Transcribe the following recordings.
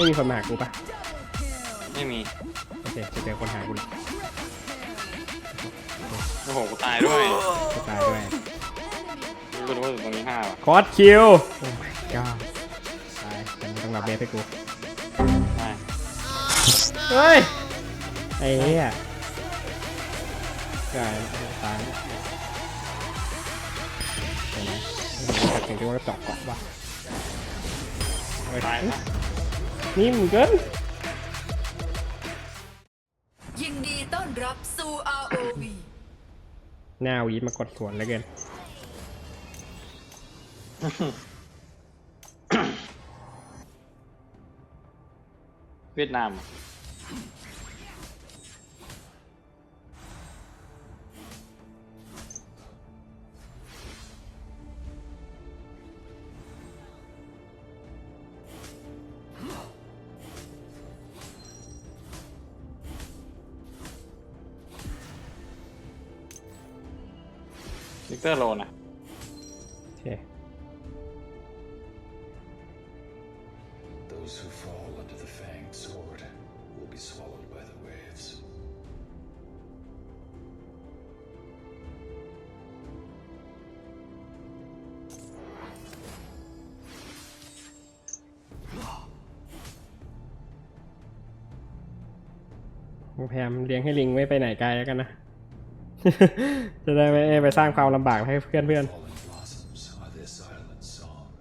ไม่มีคนมาหากูปะไม่มีโอเคจะเจอคนหากูเลยโอ้โหกูตายด้วยจะตายด้วยกูรู้ว่าอยู่ตรงนี้ห้าว่ะคอสคิวโอ้ my god ตายแต่มึงต้องรับเบสให้กูใช่เฮ้ยไอ้เหี้ยกายตายเห็นไหมเสียงที่ว่าเจาะเกาะปะเฮ้ยตายนะ นี่มึงเกินยินดีต้อนรับสู่ ROV หน้าวีดมากดสวนเหลือเกินเวียดนาม เตอร์โลนะโอเค Those who fall under the fanged sword will be swallowed by the waves. กูพยายามเลี้ยงให้ลิงไม่ไปไหนไกลแล้วกันนะ จะได้ไม่ไปสร้างความลำบากให้เพื่อนเพื่อน Fallen blossoms are this island's song. ๆ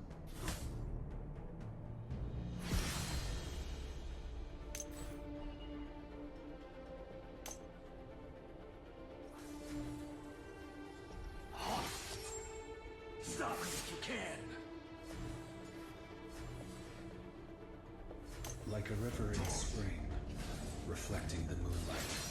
Like a river in spring, reflecting the moonlight.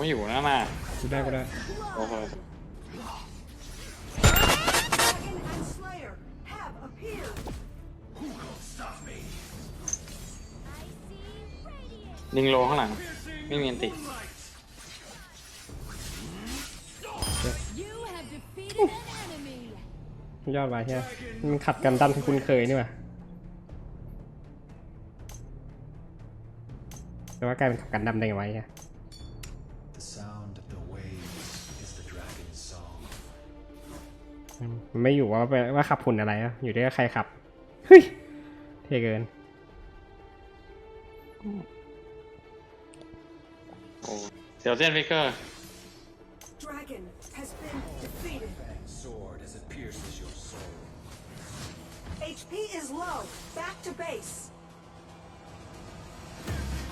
ไม่อยู่นะน่ะกูได้กูได้โอ้โห Dragon and Slayer have appeared. ลิงโลข้างหลัง ไม่มีอันติ You have defeated an enemy. ยอดไว้ใช่ไหมมันขัดกันดันที่คุณเคยนี่หว่าแต่ว่ากลายเป็นขับกันดั้มได้ไงวะเนี่ย ไม่อยู่ว่าเป็นว่าขับหุ่นอะไรอะอยู่ที่ว่าใครขับ เฮ้ย เท่เกิน โอ้เดี๋ยวเส้นฟิกเกอร์ Dragon has been defeated. Fanged sword as it pierces your soul. HP is low. Back to base.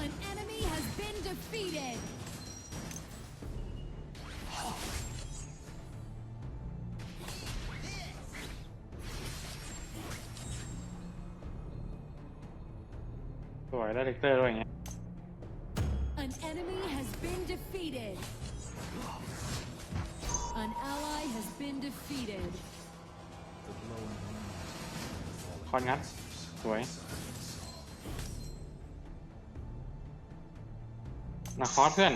An enemy has been defeated. วยได้เลกเตอร์ด้วยอย่างเงี้ย An enemy has been defeated. An ally has been defeated. The glowing wind. คอนงัดสวยนาคอสเพื่อน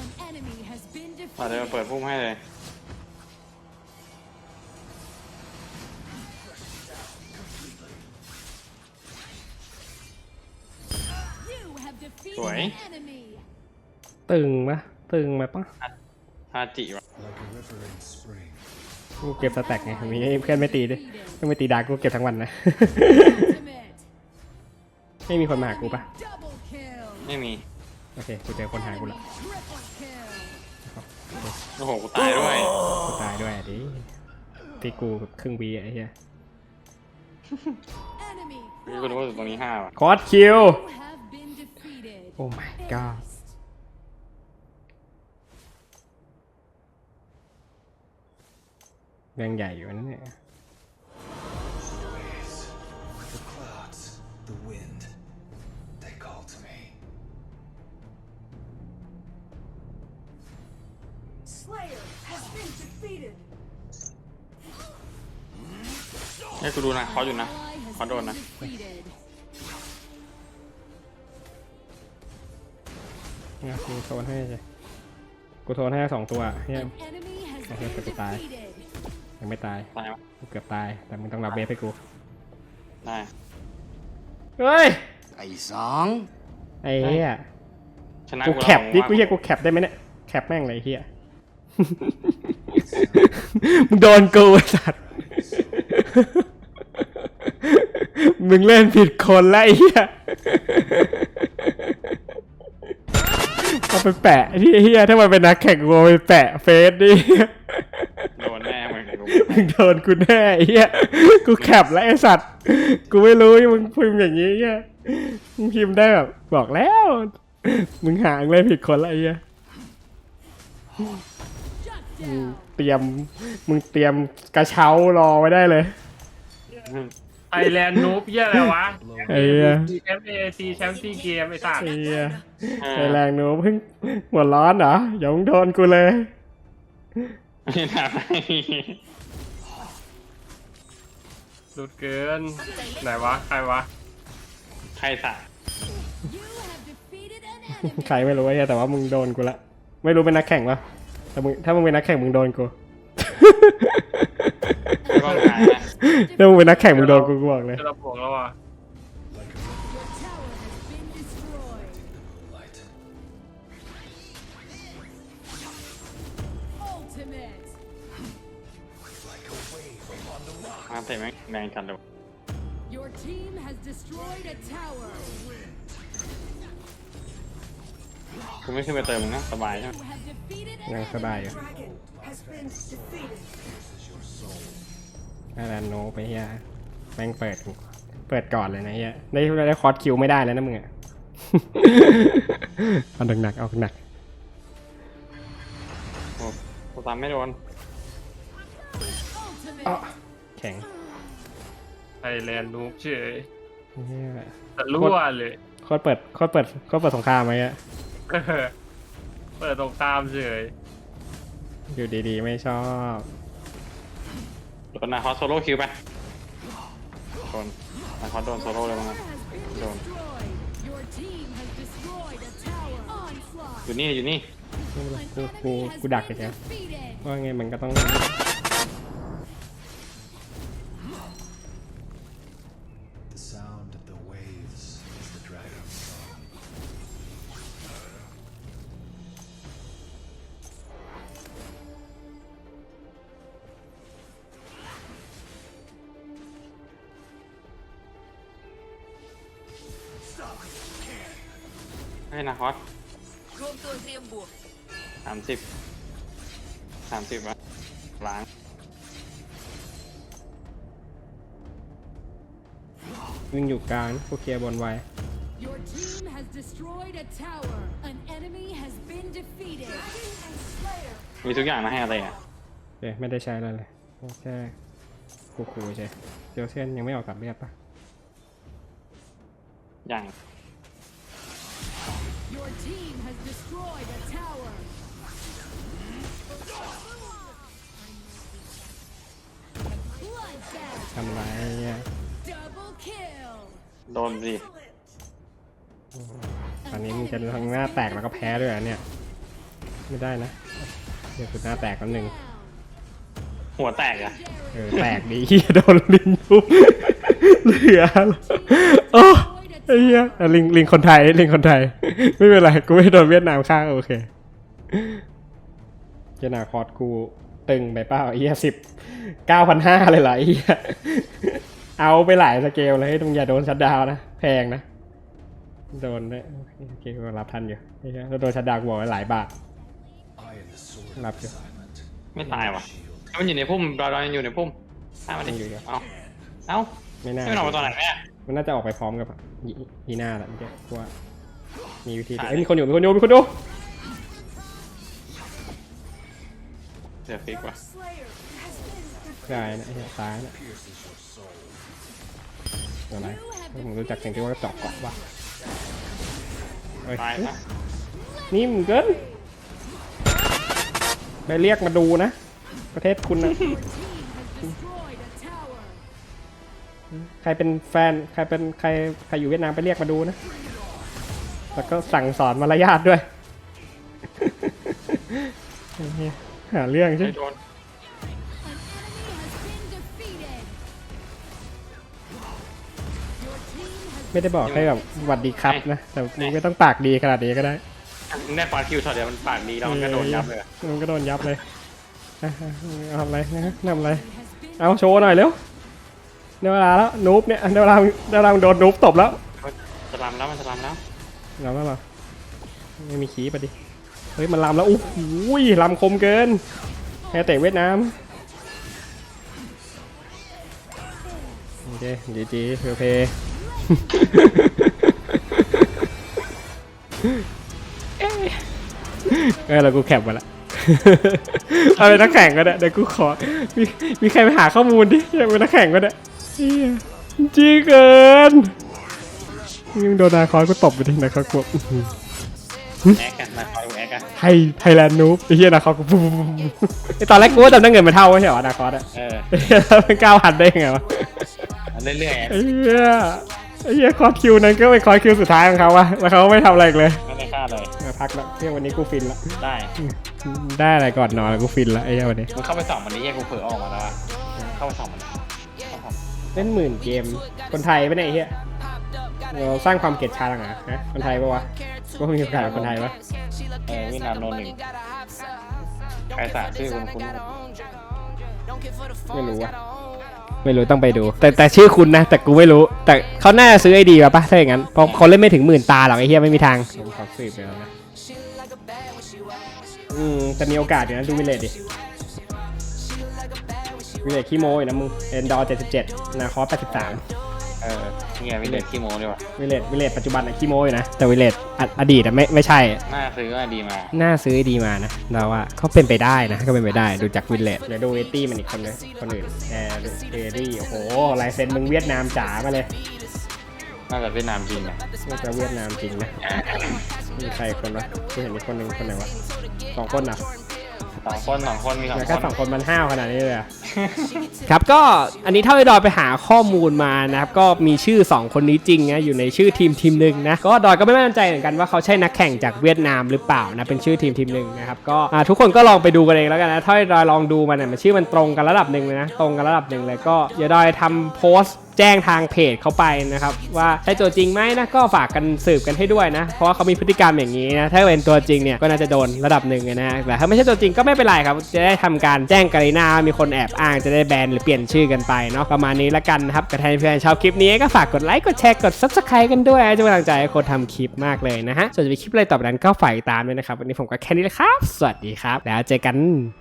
An enemy has been อะเดี๋ยว defeated. เปิดพุ่มให้เลย ตึงปะตึงไหมปะฮาจิวะ Like a river in spring. กูเก็บสแต็กไงมีเพื่อนไม่ตีด้วยเพื่อนไม่ตีดากูเก็บทั้งวันนะ Ultimate. ไม่มีคนมาหากูปะ Double kill. ไม่มี โอเค กูเจอคนหากูละ Triple kill. โอ้โห กูตายด้วย กูตายด้วยอะดิตีกูแบบครึ่งวีอะไอ้เหี้ย Enemy. กูรู้ว่าอยู่ตรงนี้ห้าว่ะคอสคิว You have been defeated. โอ้ my god แรงใหญ่อยู่นะเนี่ย The waves, the clouds, the wind. They call to me. Slayer has been defeated. ให้กูดูนะคอสอยู่นะ Ally has ขอโดน been นะ defeated. เนี่ยกูโทนให้ใช่กูโทนให้สองตัวเฮีย An enemy has Okay, been okay, bye. defeated. ยังไม่ตายตายปะกูเกือบตาย แต่มึงต้องรับเบฟให้กู ได้ เฮ้ย ไอ้สองไอ้เหี้ย ชนะกูกูแคปดิเรากูเฮียกูแคปได้ไหมเนี่ย แคปแม่งเลยไอ้เฮียมึงโดนกูไอ้สัตว์ มึงเล่นผิดคนแล้วไอ้เฮีย เอาไปแปะที่ไอ้เฮียถ้ามันเป็นนักแข่งกูเอาไปแปะเฟซดิโดนแน่เหมือนกูมึงโดนกูแน่ไอ้เฮียกูแคปแล้วไอ้สัตว์กูไม่รู้มึงพิมพ์อย่างนี้เฮียมึงพิมพ์ได้แบบบอกแล้ว มึงหางเลยผิดคนแล้วไอ้เฮีย Shut มึง down. เตรียมมึงเตรียมกระเช้ารอไว้ได้เลย ไทยแลนด์นูบเหี้ยอะไรวะไอ้เหี้ย แชมป์เอซีแชมป์ซีเกมไอ้สัตว์ไอ้เฮียเอไออแรงหนูเพิ่งหัวร้อนเหรออย่ามึงโดนกูเลย ไม่น่าหลุดเกิน ไหนวะ ใครวะ ใครสา You have defeated an enemy. ใครไม่รู้ไอ้เหี้ยแต่ว่ามึงโดนกูละ ไม่รู้เป็นนักแข่งปะแต่มึงถ้ามึงเป็นนักแข่งมึงโดนกู ไม่ต้องหายนะ ถ้ามึงเป็นนักแข่งมึงโดนกูกูบอกเลย จะระบวกแล้วอะ Your tower has been destroyed. Light. Ultimate. Like a wave upon the rock. มาเตะแม่งแรงจัดเลย Your team has destroyed a tower. กูไม่ขึ้นไปเติมมึงนะสบายใช่ไหม You have defeated an ยังส enemy. บายอยู่ Dragon has been defeated. ไอแลนโนไปเฮียแม่งเปิดกูเปิดก่อนเลยนะเฮียได้ได้คอร์สคิวไม่ได้แล้วนะมึงอะเอาหนักๆเอาหนักโอ้กูตามไม่โดน Ultimate. แข็งไทยแลนด์นูบเฉยเฮียแต่รั่วเลยโคตรเปิดโคตรเปิดโคตรเปิดสงครามไหมอะเปิดตรงตามเฉยอยู่ดีๆ ไม่ชอบ โดนนะฮอสโซโล่คิวไปโดนนาคอสโดนโซโล่เลยมั้งโดนอยู่นี่อยู่นี่ ไม่เป็กูกูกูดักไฉย Enemy ว่าไงมันก็ต้อง ให้นาคอสรวมตัวเตรียมบวกสามสิบสามสิบวะล้างวิ่งอยู่กลางกูเคลียร์บนไว้ Your team has destroyed a tower. An enemy has been defeated. มีทุกอย่างนะให้อะไรอะโอเคไม่ได้ใช้อะไรเลยแค่กูคูใช่เดี๋ยวเส้นยังไม่ออกตัดเลือดปะอย่าง Your team has destroyed a tower. Bloodbath. ทำไรเนี่ย Double kill. โดนสิ ตอนนี้มึงจะทั้งหน้าแตกแล้วก็แพ้ด้วยเหรอเนี่ย ไม่ได้นะ เดี๋ยวสุดหน้าแตกกันหนึ่ง หัวแตกอะเออ แตกดีเฮียโดนลิงทุบเหลือโอ้ ไอ้เหี้ยอะลิงลิงคนไทยลิงคนไทย ไม่เป็นไรกูไม่โดนเวียดนามฆ่าโอเคเจนาคอร์ดกูตึงไปเปล่าไอ้เหี้ยสิบเก้าพันห้าเลยเหรอไอ้เหี้ยเอาไปหลายสเกลเลยตรงอย่าโดนชัดดาวน์นะแพงนะ โดนด้วยโอเคโอเคกูรับทันอยู่ไอ้เหี้ยแล้วโดนชัดดาวน์กูบอกไว้หลายบาท I am the sword Love of you. silent. ไม่ตายว่ะ Shield. ถ้ามันอยู่ในพุ่มดอยดอยยังอยู่ในพุ่มถ้ามันยังอยู่อยู่เอาเอาไม่น่าไม่มันออกมาตอนไหนแม่ มันน่าจะออกไปพร้อมกับยียีน่าแหละเมื่อกี้กูว่ามีวิธีเดียวหายเอ้ยมีคนอยู่มีคนอยู่มีคนอยู่เดี๋ยวฟิกว่ะ Slayer has been defeated. ได้นะไอ้เหี้ยซ้ายนะเดี๋ยวนะผมรู้จักเสียงที่ว่าเจาะเกาะว่ะเฮ้ยตายปะนี่มึงเกินไปเรียกมาดูนะ ประเทศคุณนะ ใครเป็นแฟนใครเป็นใครใครอยู่เวียดนามไปเรียกมาดูนะ แล้วก็สั่งสอนมารยาทด้วยไอ้เหี้ยหาเรื่องใช่ไม่โดน An enemy has been defeated. Your team has ไม่ได้บอกให้แบบสวัสดีครับนะ แต่มึงไม่ต้องปากดีขนาดนี้ก็ได้แน่ฟาคิวช็อตเดียวมันปากดีแล้วมันก็โดนยับเลยอะมึงก็โดนยับเลยอะอะเอาทำอะไรนะทำอะไร has been เอาโชว์หน่อยเร็ว ได้เวลาแล้วนูบเนี่ยได้เวลาได้เวลาโดนนูบตบแล้วจะลำแล้วมันจะลำแล้วลำแล้วเหรอไม่มีขี้ปะดิเฮ้ยมันลำแล้วโอ้โหลำคมเกินแค่เตะเวียดนามโอเคจีจีเพลเพเอ๊ะเออเรากูแคปมาละเอาเป็นนักแข่งก็ได้เดี๋ยวกูขอ มีมีใครไปหาข้อมูลดิอยากเป็นนักแข่งก็ได้ เหี้ยจริงเกินยิงโดนนาคอยกูตบไปดินาคอยกูอื้อหือแอคกันนะคอยดูแอคกันไทยไทยแลนด์นูบไอ้เหี้ยนาคอยกูปุ๊บปุ๊บปุ๊บปุ๊บไอ้ตอนแรกกูว่าจำได้เงินมาเท่าไม่ใช่เหรอนาคอยอะเออไอ้เหี้ยแล้วเป็นเก้าพันได้ยังไงวะเรื่อยๆไอ้เหี้ยไอ้เหี้ยคอร์สคิวนั้นก็เป็นคอร์สคิวสุดท้ายของเขาวะแล้วเขาก็ไม่ทำอะไรอีกเลยไม่ได้ค่าเลยมาพักแล้วเที่ยวันนี้กูฟินละได้ได้อะไรก่อนนอนแล้วกูฟินละไอ้เหี้ยวันนี้มึงเข้าไปส่องมันนี้แยกกูเผลอออกมาแล้วอะเข้าไปส่องมัน เข้าไปส่องเล่นหมื่นเกม คนไทยไม่ไหนยไอ้เฮียเราสร้างความเกลียดชังเหรอฮะคนไทยปะวะก็มีโอกาสเป็นคนไทยปะเออเวียดนามโนหนึ่งใครสาชื่อคุณคุณไม่รู้วะไม่รู้ต้องไปดู แต่แต่ชื่อคุณนะ แต่กูไม่รู้ แต่เขาน่าจะซื้อไอดีมาปะถ้าอย่างนั้นเพราะเขาเล่นไม่ถึงหมื่นตาหรอกไอ้เฮียไม่มีทางผมขอสืบไปแล้วนะอืมแต่มีโอกาสอยู่นะดูวิเลตดิ วิเลตขี้โมยนะมึงเอ็นดอร์77นาคอส83เออเนี่ยวิเลตคีโมดีกว่าวิเลตวิเลตปัจจุบันอะขี้โมยนะ แต่วิเลตออดีตอะไม่ไม่ใช่หน้าซื้อก็ดีมาน่าซื้อดีมานะเราว่าก็เป็นไปได้นะก็เป็นไปได้ดูจากวินเลตเดี๋ยวดูเอตี้มันอีกคนเลยคนอื่นแอร์เอรี่โอ้โหลายเซ็นมึงเวียดนามจ๋ามาเลยน่าจะเวียดนามจริงอะน่าจะเวียดนามจริงนะมีใครคนวะกูเห็นมีคนหนึ่งคนไหนวะสองคนอะ สองคนสองคนมีสองแล้วคก็นสองคนมันห้าวขนาดนี้เลยอะครับก็อันนี้เท่าที่ดอยไปหาข้อมูลมานะครับก็มีชื่อ 2 คนนี้จริงนะอยู่ในชื่อทีมทีมหนึ่งนะก็ดอยก็ไม่มั่นใจเหมือนกันว่าเขาใช่นักแข่งจากเวียดนามหรือเปล่านะเป็นชื่อทีมทีมหนึ่งนะครับก็อ่าทุกคนก็ลองไปดูกันเองแล้วกันนะเท่าที่ดอยลองดูมันเนี่ยมันชื่อมันตรงกันระดับหนึ่งเลยนะตรงกันระดับหนึ่งเลยก็เดี๋ยวดอยทำโพสต์แจ้งทางเพจเขาไปนะครับ ว่าใช่ตัวจริงไหมนะก็ฝากกันสืบกันให้ด้วยนะ เพราะว่าเขามีพฤติกรรมอย่างนี้นะถ้าเป็นตัวจริงเนี่ยก็น่าจะโดนระดับหนึ่งนะแต่ถ้าไม่ใช่ตัวจริงก็ไม่เป็นไรครับ จะได้ทำการแจ้งกรีนามีคนแอบอ้างจะได้แบนหรือเปลี่ยนชื่อกันไปเนาะประมาณนี้ละกันนะครับกระทายเพื่อนชอบคลิปนี้ก็ฝากกดไลค์กดแชร์กด subscribe กันด้วยจะเป็นกำลังใจให้คนทำคลิปมากเลยนะฮะส่วนจะมีคลิปอะไรต่อไปนั้นก็ฝากติดตามด้วยนะครับวันนี้ผมก็แค่นี้แหละครับ สวัสดีครับ แล้วเจอกัน